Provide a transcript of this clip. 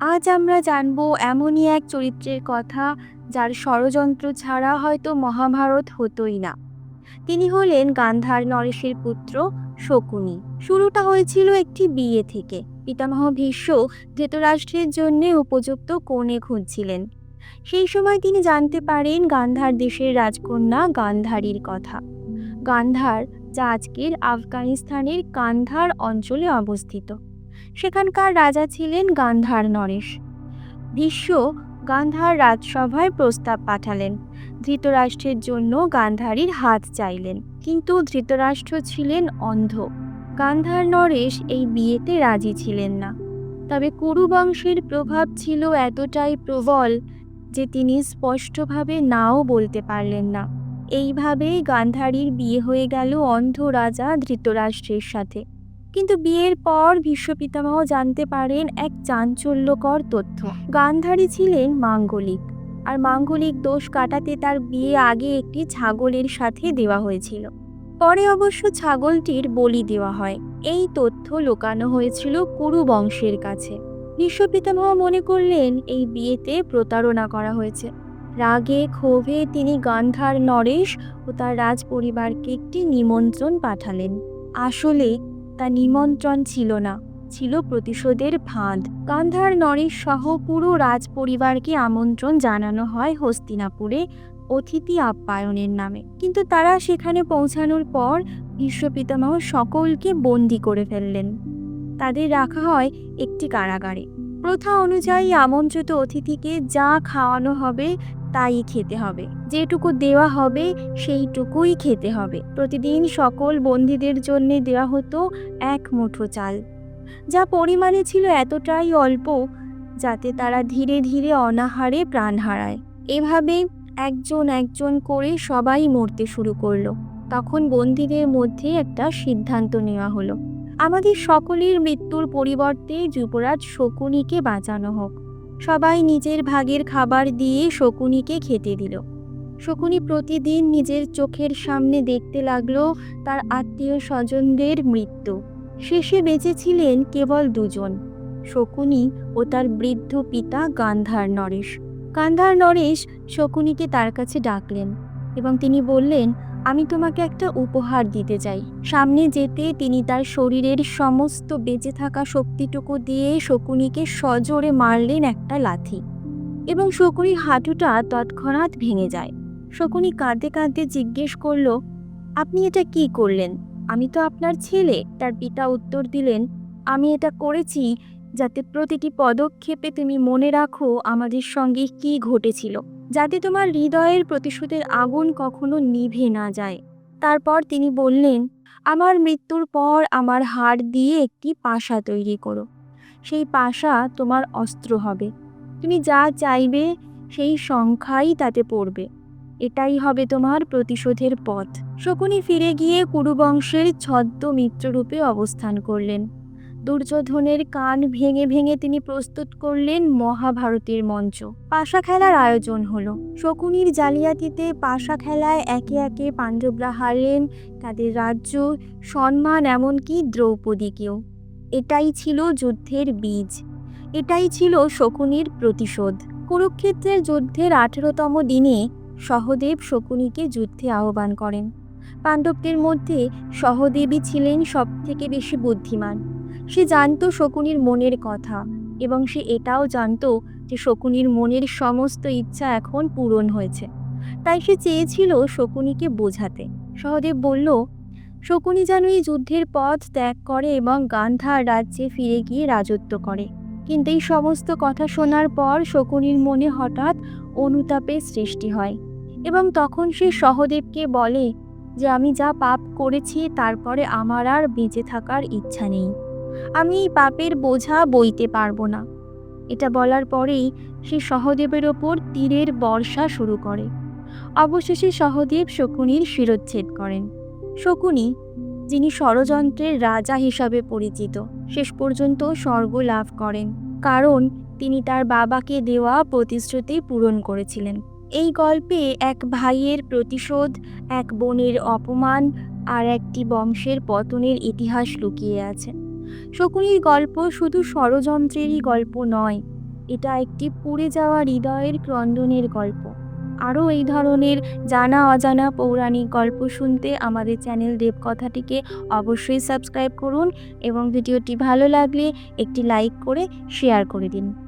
আজ আমরা জানব এমনই এক চরিত্রের কথা যার ষড়যন্ত্র ছাড়া হয়তো মহাভারত হতোই না। তিনি হলেন গান্ধার নরেশের পুত্র শকুনি। শুরুটা হয়েছিল একটি বিয়ে থেকে। পিতামহ ভীষ্ম ধৃতরাষ্ট্রের জন্য উপযুক্ত কোণে খুঁজছিলেন। সেই সময় তিনি জানতে পারেন গান্ধার দেশের রাজকন্যা গান্ধারীর কথা। গান্ধার যা আজকের আফগানিস্তানের কান্ধার অঞ্চলে অবস্থিত। সেখানকার রাজা ছিলেন গান্ধার নরেশ। ভীষ্ম গান্ধার রাজসভায় প্রস্তাব পাঠালেন। ধৃতরাষ্ট্রের জন্য গান্ধারীর হাত চাইলেন, কিন্তু ধৃতরাষ্ট্র ছিলেন অন্ধ। গান্ধার নরেশ এই বিয়েতে রাজি ছিলেন না। তবে কুরু বংশের প্রভাব ছিল এতটাই প্রবল যে তিনি স্পষ্টভাবে নাও বলতে পারলেন না। এইভাবেই গান্ধারীর বিয়ে হয়ে গেল অন্ধ রাজা ধৃতরাষ্ট্রের সাথে। কিন্তু বিয়ের পর ভীষ্ম পিতামহ জানতে পারেন এক চাঞ্চল্যকর তথ্য। গান্ধারী ছিলেন মাঙ্গলিক, আর মাঙ্গলিক দোষ কাটাতে তার বিয়ে আগে একটি ছাগলের সাথে দেওয়া হয়েছিল। পরে অবশ্য ছাগলটির বলি দেওয়া হয়। এই তথ্য লোকানো হয়েছিল কুরু বংশের কাছে। বিশ্বপিতামহ মনে করলেন এই বিয়েতে প্রতারণা করা হয়েছে। রাগে, ক্ষোভে তিনি গান্ধার নরেশ ও তার রাজ পরিবারকে একটি নিমন্ত্রণ পাঠালেন। আসলে তা নিমন্ত্রণ ছিল না। ছিল প্রতিশোধের ফাঁদ। কান্ধার নরেশ সহ পুরো রাজ পরিবারকে আমন্ত্রণ জানানো হয় হস্তিনাপুরে অতিথি আপ্যায়নের নামে। কিন্তু তারা সেখানে পৌঁছানোর পর বিশ্বপিতামহ পিতামহ সকলকে বন্দি করে ফেললেন। তাদের রাখা হয় একটি কারাগারে। প্রথা অনুযায়ী আমন্ত্রিত অতিথিকে যা খাওয়ানো হবে তাই খেতে হবে। যেটুকু দেওয়া হবে সেইটুকুই খেতে হবে। প্রতিদিন সকল বন্দীদের জন্য দেওয়া হতো এক মুঠো চাল। যা পরিমাণে ছিল এতটাই অল্প যাতে তারা ধীরে ধীরে অনাহারে প্রাণ হারায়। এভাবে একজন একজন করে সবাই মরতে শুরু করল। তখন বন্দীদের মধ্যে একটা সিদ্ধান্ত নেওয়া হলো। আমাদের সকলের মৃত্যুর পরিবর্তে যুবরাজ শকুনিকে বাঁচানো হোক। সবাই নিজের ভাগের খাবার দিয়ে শকুনিকে খেতে দিল। শকুনি প্রতিদিন নিজের চোখের সামনে দেখতে লাগল তার আত্মীয় স্বজনদের মৃত্যু। শেষে বেঁচেছিলেন কেবল দুজন, শকুনি ও তার বৃদ্ধ পিতা গান্ধার নরেশ। গান্ধার নরেশ শকুনিকে তার কাছে ডাকলেন এবং তিনি বললেন, আমি তোমাকে একটা উপহার দিতে চাই। সামনে যেতে তিনি তার শরীরের সমস্ত বেঁচে থাকা শক্তিটুকু দিয়ে শকুনিকে সজোরে মারলেন একটা লাথি এবং শকুনির হাঁটুটা তৎক্ষণাৎ ভেঙে যায়। শকুনি কাঁদতে কাঁদতে জিজ্ঞেস করল, আপনি এটা কি করলেন? আমি তো আপনার ছেলে। তার পিতা উত্তর দিলেন, আমি এটা করেছি যাতে প্রতিটি পদক্ষেপে তুমি মনে রাখো আমাদের সঙ্গে কি ঘটেছিল। যাতে তোমার হৃদয়ের প্রতিশোধের আগুন কখনো নিভে না যায়। তারপর তিনি বললেন, আমার মৃত্যুর পর আমার হাড় দিয়ে একটি পাশা তৈরি করো। সেই পাশা তোমার অস্ত্র হবে। তুমি যা চাইবে সেই সংখ্যাই তাতে পড়বে। এটাই হবে তোমার প্রতিশোধের পথ। শকুনি ফিরে গিয়ে কুরুবংশের ছদ্ম মিত্ররূপে অবস্থান করলেন। দুর্যোধনের কান ভেঙে ভেঙে তিনি প্রস্তুত করলেন মহাভারতের মঞ্চ। পাশা খেলার আয়োজন হলো। শকুনির জালিয়াতিতে পাশা খেলায় একে একে পাণ্ডবরা হারলেন তাদের রাজ্য, সম্মান এমনকি দ্রৌপদীকেও। এটাই ছিল যুদ্ধের বীজ। এটাই ছিল শকুনির প্রতিশোধ। কুরুক্ষেত্রের যুদ্ধের আঠেরোতম দিনে সহদেব শকুনিকে যুদ্ধে আহ্বান করেন। পাণ্ডবদের মধ্যে সহদেবী ছিলেন সবথেকে বেশি বুদ্ধিমান। সে জানতো শকুনির মনের কথা এবং সে এটাও জানতো যে শকুনির মনের সমস্ত ইচ্ছা এখন পূরণ হয়েছে। তাই সে চেয়েছিল শকুনিকে বোঝাতে। সহদেব বলল, শকুনি যেন এই যুদ্ধের পথ ত্যাগ করে এবং গান্ধার রাজ্যে ফিরে গিয়ে রাজত্ব করে। কিন্তু এই সমস্ত কথা শোনার পর শকুনির মনে হঠাৎ অনুতাপের সৃষ্টি হয় এবং তখন সে সহদেবকে বলে যে, আমি যা পাপ করেছি তারপরে আমার আর বেঁচে থাকার ইচ্ছা নেই। আমি এই পাপের বোঝা বইতে পারব না। এটা বলার পরেই সে সহদেবের ওপর তীরের বর্ষা শুরু করে। অবশেষে সহদেব শকুনির শিরচ্ছেদ করেন। শকুনি, যিনি ষড়যন্ত্রের রাজা হিসাবে পরিচিত, শেষ পর্যন্ত স্বর্গ লাভ করেন, কারণ তিনি তার বাবাকে দেওয়া প্রতিশ্রুতি পূরণ করেছিলেন। এই গল্পে এক ভাইয়ের প্রতিশোধ, এক বোনের অপমান আর একটি বংশের পতনের ইতিহাস লুকিয়ে আছে। শকুনির গল্প শুধু ষড়যন্ত্রেরই গল্প নয়, এটা একটি পুড়ে যাওয়া হৃদয়ের ক্রন্দনের গল্প। আরও এই ধরনের জানা অজানা পৌরাণিক গল্প শুনতে আমাদের চ্যানেল দেবকথাটিকে অবশ্যই সাবস্ক্রাইব করুন এবং ভিডিওটি ভালো লাগলে একটি লাইক করে শেয়ার করে দিন।